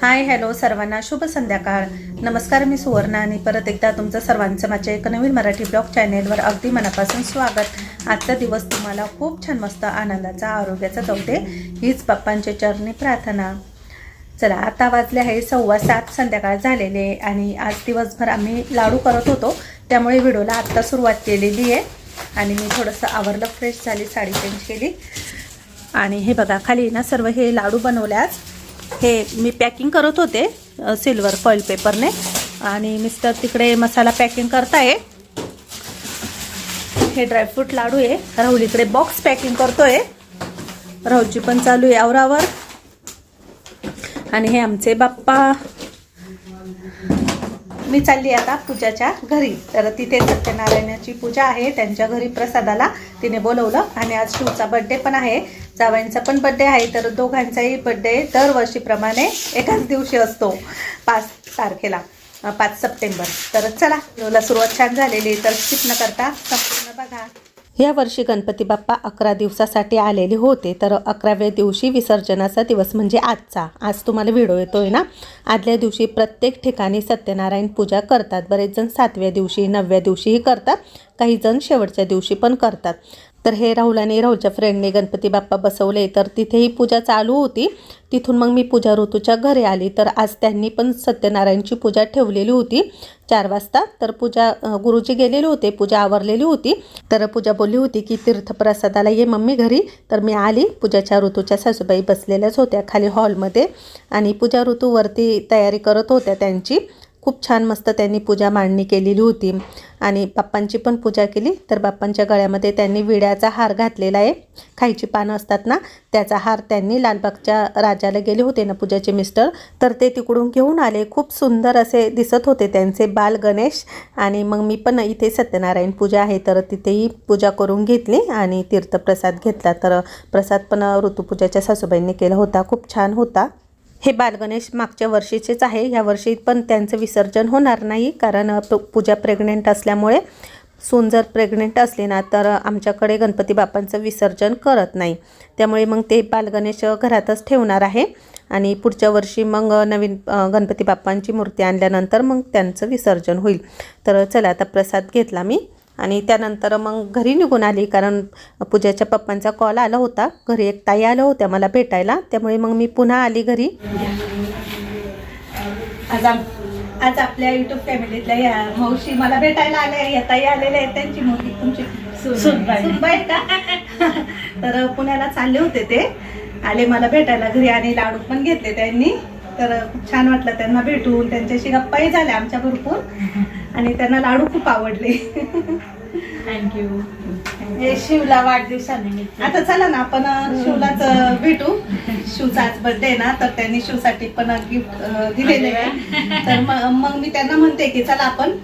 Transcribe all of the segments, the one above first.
Hi hello सर्वांना. शुभ संध्याकाळ. नमस्कार मी सुवर्णा आणि परत एकदा तुमचं सर्वांचं माझ्या एका नवीन मराठी ब्लॉग चॅनेलवर अगदी मनापासून स्वागत. आजचा दिवस तुम्हाला खूप छान मस्त आनंदाचा आरोग्याचा जाऊ दे हीच बाप्पांच्या चरणी प्रार्थना. चला आता वाजले आहे सव्वा सात संध्याकाळ झालेले आणि आज दिवसभर आम्ही लाडू करत होतो त्यामुळे व्हिडिओला आत्ता सुरुवात केलेली आहे. आणि मी थोडंसं आवरलं फ्रेश झाली साडी चेंज केली. आणि हे बघा खाली ना सर्व हे लाडू बनवल्यास हे मी पॅकिंग करत होते सिल्वर फॉईल पेपरने आणि मिस्टर तिकडे मसाला पॅकिंग करताय. हे ड्रायफ्रूट लाडू आहे. राहुल इकडे बॉक्स पॅकिंग करतोय. राहुलची पण चालू आहे आवरावर. आणि हे आमचे बाप्पा. मी चालली आता पूजाच्या घरी. तर तिथे सत्यनारायणाची पूजा आहे. त्यांच्या घरी प्रसादाला तिने बोलवलं. आणि आज शिवचा बड्डे पण आहे. जावयांचा पण बड्डे आहे. तर दोघांचाही बड्डे दरवर्षीप्रमाणे एकाच दिवशी असतो. पाच तारखेला. पाच सप्टेंबर. तर चला व्हिडिओला सुरुवात छान झालेली तर स्किप न करता संपूर्ण बघा. या वर्षी गणपती बाप्पा अकरा दिवसासाठी आलेले होते तर अकराव्या दिवशी विसर्जनाचा दिवस म्हणजे आजचा. आज तुम्हाला व्हिडिओ आहे ना? आदल्या दिवशी प्रत्येक ठिकाणी सत्यनारायण पूजा करतात. बरेच जण सातव्या दिवशी नवव्या दिवशीही करतात. काही जण शेवटच्या दिवशी पण करतात. तर हे राहुल आणि राहुलच्या फ्रेंडने गणपती बाप्पा बसवले. तर तिथेही पूजा चालू होती. तिथून मग मी पूजा ऋतूच्या घरी आली. तर आज त्यांनी पण सत्यनारायणची पूजा ठेवलेली होती. चार वाजता तर पूजा गुरुजी गेलेले होते. पूजा आवरलेली होती. तर पूजा बोलली होती की तीर्थप्रसादाला ये मम्मी घरी. तर मी आली. पूजाच्या ऋतूच्या सासूबाई बसलेल्याच होत्या खाली हॉलमध्ये आणि पूजा ऋतूवरती तयारी करत होत्या त्यांची. खूप छान मस्त त्यांनी पूजा मांडणी केलेली होती. आणि बाप्पांची पण पूजा केली. तर बाप्पांच्या गळ्यामध्ये त्यांनी विड्याचा हार घातलेला आहे. खायची पानं असतात ना त्याचा हार त्यांनी लालबागच्या राजाला गेले होते ना पूजाचे मिस्टर. तर ते तिकडून घेऊन आले. खूप सुंदर असे दिसत होते त्यांचे बाल गणेश. आणि मग मी पण इथे सत्यनारायण पूजा आहे. तर तिथेही पूजा करून घेतली आणि तीर्थप्रसाद घेतला. तर प्रसाद पण ऋतुपूजाच्या सासूबाईंनी केला होता. खूप छान होता. हे बालगणेश मागच्या वर्षीचेच आहे. ह्या वर्षी पण त्यांचं विसर्जन होणार नाही कारण पूजा प्रेग्नेंट असल्यामुळे सून जर प्रेग्नेंट असली ना तर आमच्याकडे गणपती बाप्पांचं विसर्जन करत नाही. त्यामुळे मग ते बालगणेश घरातच ठेवणार आहे आणि पुढच्या वर्षी मग नवीन गणपती बाप्पांची मूर्ती आणल्यानंतर मग त्यांचं विसर्जन होईल. तर चला आता प्रसाद घेतला मी. आणि त्यानंतर मग घरी निघून आली कारण पूजाच्या पप्पांचा कॉल आला होता. घरी एक ताई आल्या होत्या मला भेटायला. त्यामुळे मग मी पुन्हा आली घरी. आज आज आपल्या युट्यूब फॅमिलीतल्या या मावशी मला भेटायला आल्या या ताई आलेल्या आहेत त्यांची मुलगी तुमची सुनबाई. सुनबाई का? तर पुण्याला चालले होते ते. आले मला भेटायला घरी आणि लाडू पण घेतले त्यांनी. तर खूप छान वाटलं त्यांना भेटून. त्यांच्याशी गप्पाही झाल्या आमच्या भरपूर. आणि त्यांना लाडू खूप आवडले. थँक्यू हे शिवला वाढदिवसानिमित्त. आता चला ना आपण शिवलाच भेटू. शिवचा आज बर्थडे ना तर त्यांनी शिवसाठी पण गिफ्ट दिलेले आहे. तर मग मी त्यांना म्हणते की चला आपण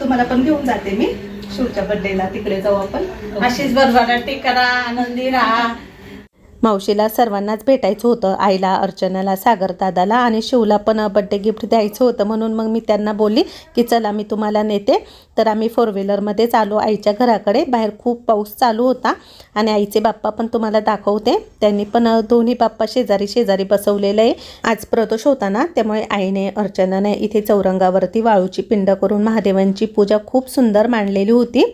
तुम्हाला पण घेऊन जाते मी शिवच्या बर्थडेला तिकडे जाऊ आपण. अशीच बरोबर टिक करा आनंदी राहा. मावशीला सर्वांनाच भेटायचं होतं. आईला अर्चनाला सागर दादाला आणि शिवला पण बड्डे गिफ्ट द्यायचं होतं म्हणून मग मी त्यांना बोलली की चला मी तुम्हाला नेते. तर आम्ही फोर व्हीलरमध्येच आलो. आईच्या घराकडे बाहेर खूप पाऊस चालू होता आणि आईचे बाप्पा पण तुम्हाला दाखवते. त्यांनी पण दोन्ही बाप्पा शेजारी शेजारी बसवलेले आहे. आज प्रदोष होता ना त्यामुळे आईने अर्चनाने इथे चौरंगावरती वाळूची पिंड करून महादेवांची पूजा खूप सुंदर मांडलेली होती.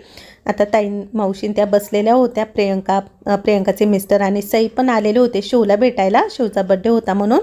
आता ताई मावशीन त्या बसलेल्या होत्या. प्रियंका प्रियंकाचे मिस्टर आणि सई पण आलेले होते. शिवला भेटायला. शिवचा बड्डे होता म्हणून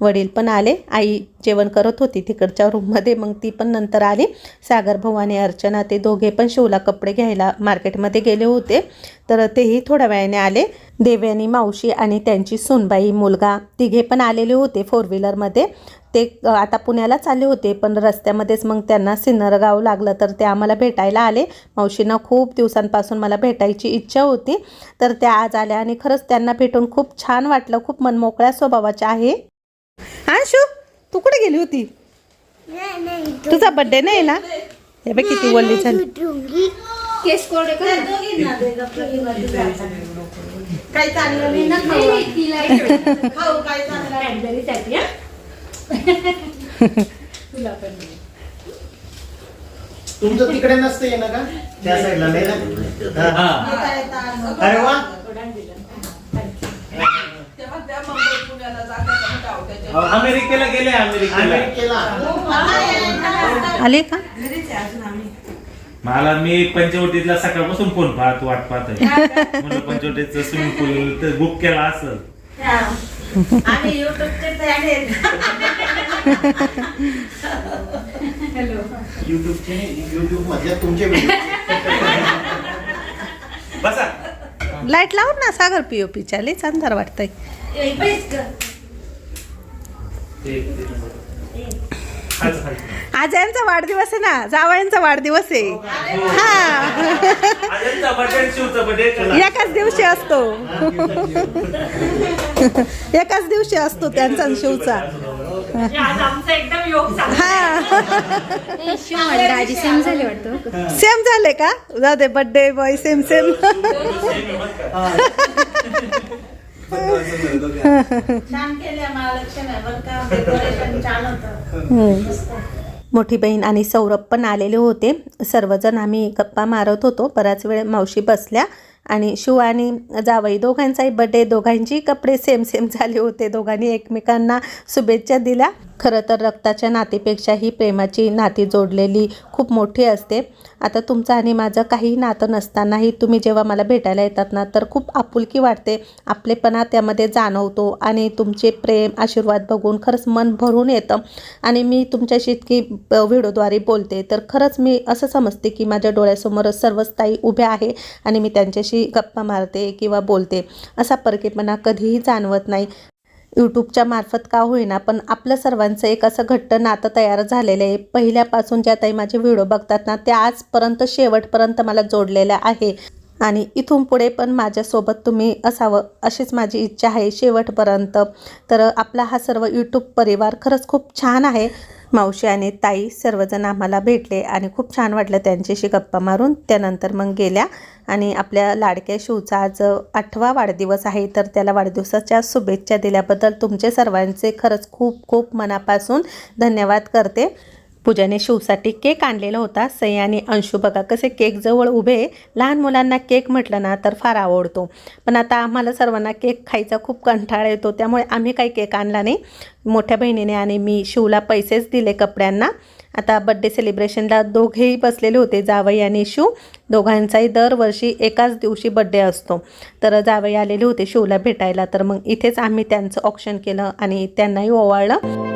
वडील पण आले. आई जेवण करत होती तिकडच्या रूममध्ये मग ती पण नंतर आली. सागर भाऊ आणि अर्चना ते दोघे पण शिवला कपडे घ्यायला मार्केटमध्ये गेले होते. तर तेही थोड्या वेळाने आले. देवयानी मावशी आणि त्यांची सुनबाई मुलगा तिघे पण आलेले होते फोर व्हीलरमध्ये ते आता पुण्याला चालले होते पण रस्त्यामध्येच मग त्यांना सिन्नर गाव लागलं तर ते आम्हाला भेटायला आले. मावशींना खूप दिवसांपासून मला भेटायची इच्छा होती. तर त्या आज आल्या आणि खरंच त्यांना भेटून खूप छान वाटलं खूप मनमोकळ्या स्वभावाच्या आहे. हा शू तू कुठे गेली होती? तुझा बड्डे नाही ना? हे बघ किती वल्ली झाली. केस कोरडे कर काही चांगलं नाही ना खाऊ? खाऊ काय चांगलं तुला पण तुमचं तिकडे नसतं येणं का? त्या साईडला नाही ना? हा. अरे वा. अहो, अमेरिकेला गेले अमेरिकेला. हो, आले का? मला मी पंचवटीतला सकाळपासून फोन पाहत वाट पाहतोय. म्हणलं पंचवटीचं स्विमिंग पूल बुक केला असेल. आम्ही युट्यूबचे फॅन आहेत. युट्यूबचे युट्यूब मधले तुमचे बसा. लाइट लावून ना सागर पीओपीच्या लईच अंधार वाटतंय. आज यांचा वाढदिवस आहे ना जावयांचा वाढदिवस आहे. हा चला. एकाच दिवशी असतो. एकाच दिवशी असतो त्यांचा शिवचा. हा राजी सेम झाले वाटतं. सेम झाले का? जाऊ दे बर्थडे बॉय सेम सेम छान केल्या महालक्ष्मी बरं का डेकोरेशन छान होतं मोठी बहीण आणि सौरभ पण आलेले होते. सर्वजण आम्ही गप्पा मारत होतो. बराच वेळ मावशी बसल्या आणि शिव आणि जावई दोघांचाही बड्डे दोघांची कपडे सेम सेम झाले होते. दोघांनी एकमेकांना शुभेच्छा दिल्या. खरं तर रक्ताच्या नातीपेक्षाही प्रेमाची नाती जोडलेली खूप मोठी असते. आता तुमचं आणि माझं काही नातं नसतानाही तुम्ही जेव्हा मला भेटायला येतात ना तर खूप आपुलकी वाटते आपलेपणा त्यामध्ये जाणवतो आणि तुमचे प्रेम आशीर्वाद बघून खरंच मन भरून येतं. आणि मी तुमच्याशी इतकी व्हिडिओद्वारे बोलते तर खरंच मी असं समजते की माझ्या डोळ्यासमोरच सर्वच ताई उभ्या आहे आणि मी त्यांच्याशी गप्पा मारते किंवा बोलते. असा परकेपणा कधीही जाणवत नाही. यूट्यूबच्या मार्फत का होईना पण आपलं सर्वांचं एक असं घट्ट नातं तयार झालेलं आहे. पहिल्यापासून ज्या ताई माझे व्हिडिओ बघतात ना त्या आजपर्यंत शेवटपर्यंत मला जोडलेल्या आहे. आणि इथून पुढे पण माझ्यासोबत तुम्ही असावं अशीच माझी इच्छा आहे शेवटपर्यंत. तर आपला हा सर्व यूट्यूब परिवार खरंच खूप छान आहे. मावशी आणि ताई सर्वजण आम्हाला भेटले आणि खूप छान वाटलं त्यांच्याशी गप्पा मारून. त्यानंतर मग गेल्या आणि आपल्या लाडक्या शिवचा आज आठवा वाढदिवस आहे. तर त्याला वाढदिवसाच्या शुभेच्छा दिल्याबद्दल तुमचे सर्वांचे खरंच खूप खूप मनापासून धन्यवाद करते. पूजाने शिवसाठी केक आणलेला होता. सई आणि अंशू बघा कसे केक जवळ उभे आहे. लहान मुलांना केक म्हटलं ना तर फार आवडतो. पण आता आम्हाला सर्वांना केक खायचा खूप कंटाळा येतो त्यामुळे आम्ही काही केक आणला नाही. मोठ्या बहिणीने आणि मी शिवला पैसेच दिले कपड्यांना. आता बड्डे सेलिब्रेशनला दोघेही बसलेले होते जावई आणि शिव. दोघांचाही दरवर्षी एकाच दिवशी बड्डे असतो. तर जावई आलेले होते शिवला भेटायला तर मग इथेच आम्ही त्यांचं ऑप्शन केलं आणि त्यांनाही ओवाळलं.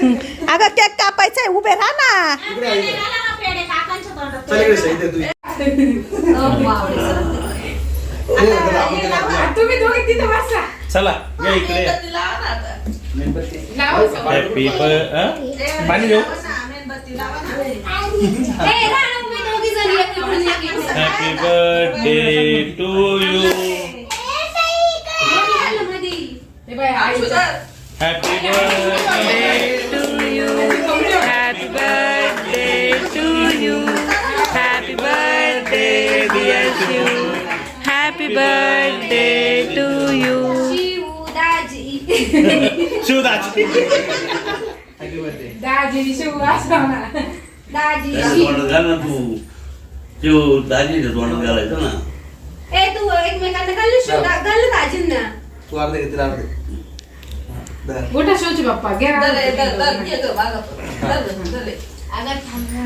अगं केक कापायचा आहे उभे राहा ना चल इकडे सही दे तू. तुम्ही दोघे तिथे बसा. चला या इकडे. हॅपी पाणी घेऊ? Birthday to you. Happy birthday birthday to you Shivdaji. शिवदाची दाजी शिव असं म्हणा. दाजी शिव. तू शिव दाजीच्या तोंडात घालायचं ना ए तू एकमेकांना घाल शिव घाल दाजींना तू अर्धे घेतले अर्धे. मोठा शिवची बाप्पा घ्या दले, दल, दल, घेतो मागं. दल, दले. अगं थांब ना.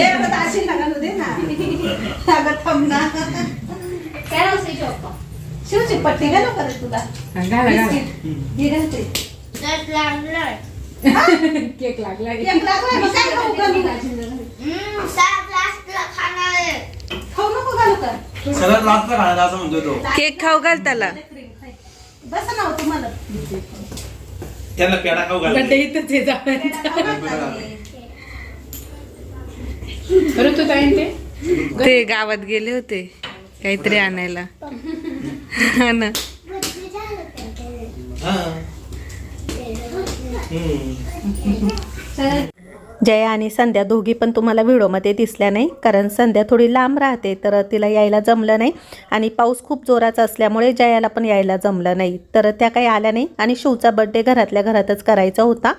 ए, आता दाजींना घालू दे ना अगं थांब ना काय नाव शिवची पट्टी घालू तुला. हे घालते. केक लागला एक लागलाय. मग काय खाऊ घालू? हम्म, सात लास्टला खाणार आहे. खाऊ नको घालू का सगळ्यात लास्टला खाण्याचा असं म्हणतोय तो. केक खाऊ घाल त्याला. बस ना हो तुम्हाला. त्यांना पेडा खाऊ घाल. बड्डे इथंच आहे जावयांचा. ऋतू ताईन ते? ते गावात गेले होते. काहीतरी आणायला. हा ना. जया आणि संध्या दोघी पण तुम्हाला व्हिडिओमध्ये दिसल्या नाही कारण संध्या थोडी लांब राहते तर तिला यायला जमलं नाही. आणि पाऊस खूप जोराचा असल्यामुळे जयाला पण यायला जमलं नाही. तर त्या काही आल्या नाही आणि शिवचा बड्डे घरातल्या घरातच करायचा होता.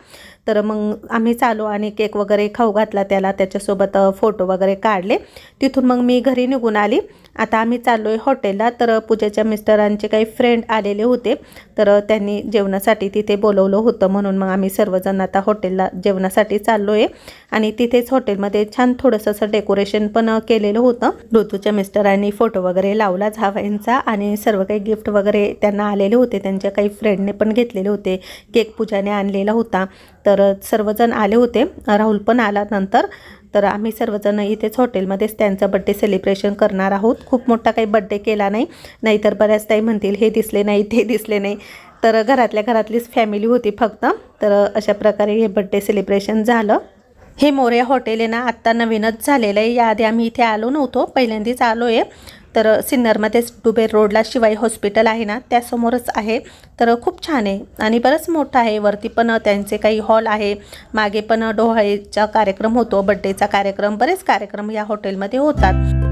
तर मग आम्ही चालू आणि केक वगैरे खाऊ घातला त्याला त्याच्यासोबत फोटो वगैरे काढले. तिथून मग मी घरी निघून आली. आता आम्ही चाललो आहे हॉटेलला. तर पूजेच्या मिस्टरांचे काही फ्रेंड आलेले होते. तर त्यांनी जेवणासाठी तिथे बोलवलं होतं म्हणून मग आम्ही सर्वजण आता हॉटेलला जेवणासाठी चाललो आहे आणि तिथेच हॉटेलमध्ये छान थोडंसं असं डेकोरेशन पण केलेलं होतं. ऋतूच्या मिस्टरांनी फोटो वगैरे लावला झावाईंचा आणि सर्व काही गिफ्ट वगैरे त्यांना आलेले होते. त्यांच्या काही फ्रेंडने पण घेतलेले होते. केक पूजाने आणलेला होता. तर सर्वजण आले होते. राहुल पण आला नंतर. तर आम्ही सर्वजण इथेच हॉटेलमध्येच त्यांचा बड्डे सेलिब्रेशन करणार आहोत. खूप मोठा काही बड्डे केला नाही. नाहीतर बऱ्याच ताई म्हणतील हे दिसले नाही ते दिसले नाही. तर घरातल्या घरातलीच फॅमिली होती फक्त. तर अशा प्रकारे हे बड्डे सेलिब्रेशन झालं. हे मोरे हॉटेल आहे ना आत्ता नवीनच झालेलं आहे. याआधी आम्ही इथे आलो नव्हतो. पहिल्यांदाच आलो आहे तर सिन्नरमध्येच डुबेर रोडला शिवाई हॉस्पिटल आहे ना त्यासमोरच आहे. तर खूप छान आहे आणि बरंच मोठं आहे. वरती पण त्यांचे काही हॉल आहे. मागे पण डोहाळीचा कार्यक्रम होतो बड्डेचा कार्यक्रम. बरेच कार्यक्रम या हॉटेलमध्ये होतात.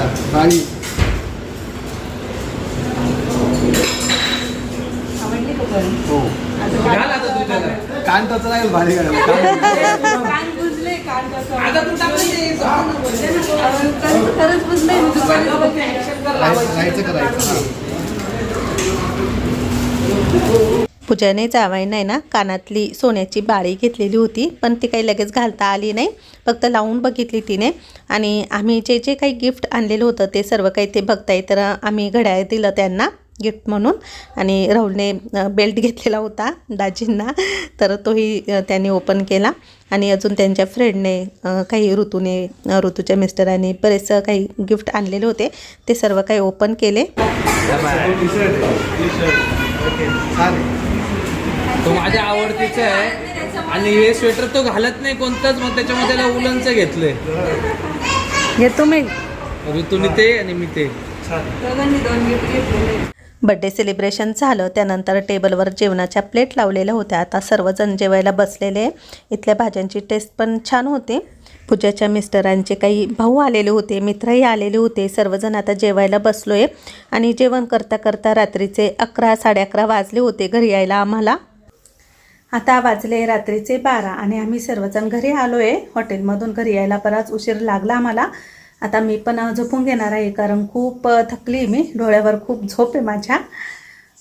अच्छा गाडी हो. घाल आता तू त्याला. कान टच राहील भारी गाडी कान बुजले कान कसं अगं तू टाकून दे खरंच बुजले. मी दुपारी बघते action कर लावायची. राहायचं करायचं. हा. पूजाने जावाई नाही ना कानातली सोन्याची बाळी घेतलेली होती पण ती काही लगेच घालता आली नाही. फक्त लावून बघितली तिने. आणि आम्ही जे जे काही गिफ्ट आणलेलं होतं ते सर्व काही ते बघताय तर आम्ही घड्याळ दिलं त्यांना गिफ्ट म्हणून. आणि राहुलने बेल्ट घेतलेला होता दाजींना. तर तोही त्यांनी ओपन केला. आणि अजून त्यांच्या फ्रेंडने काही ऋतूने ऋतूच्या मिस्टरांनी बरेचसं काही गिफ्ट आणलेले होते. ते सर्व काही ओपन केले. तो माझ्या आवडतीचा आहे. आणि हे स्वेटर तो घालत नाही कोणताच मग त्याच्यामध्ये त्याला उलनचं घेतलंय. घेतो मी. ऋतूने ते आणि मी ते. बड्डे सेलिब्रेशन झालं त्यानंतर टेबलवर जेवणाच्या प्लेट लावलेल्या होत्या. आता सर्वजण जेवायला बसलेले इथल्या भाज्यांची टेस्ट पण छान होती. पूजाच्या मिस्टरांचे काही भाऊ आलेले होते मित्रही आलेले होते. सर्वजण आता जेवायला बसलो आहे आणि जेवण करता करता रात्रीचे अकरा साडे अकरा वाजले होते घरी यायला आम्हाला. आता वाजले रात्रीचे बारा आणि आम्ही सर्वजण घरी आलो आहे हॉटेलमधून घरी यायला बराच उशीर लागला आम्हाला. आता मी पण झोपून घेणार आहे कारण खूप थकली मी. डोळ्यावर खूप झोप आहे माझ्या.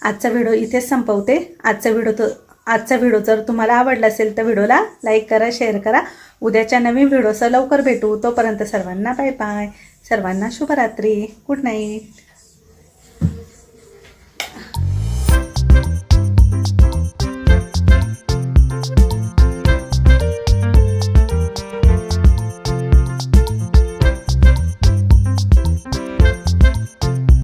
आजचा व्हिडिओ इथेच संपवते. आजचा व्हिडिओ तो आजचा व्हिडिओ जर तुम्हाला आवडला असेल तर व्हिडिओला लाईक करा शेअर करा. उद्याच्या नवीन व्हिडिओसह लवकर भेटू. तोपर्यंत सर्वांना बाय बाय. सर्वांना शुभरात्री. Good night.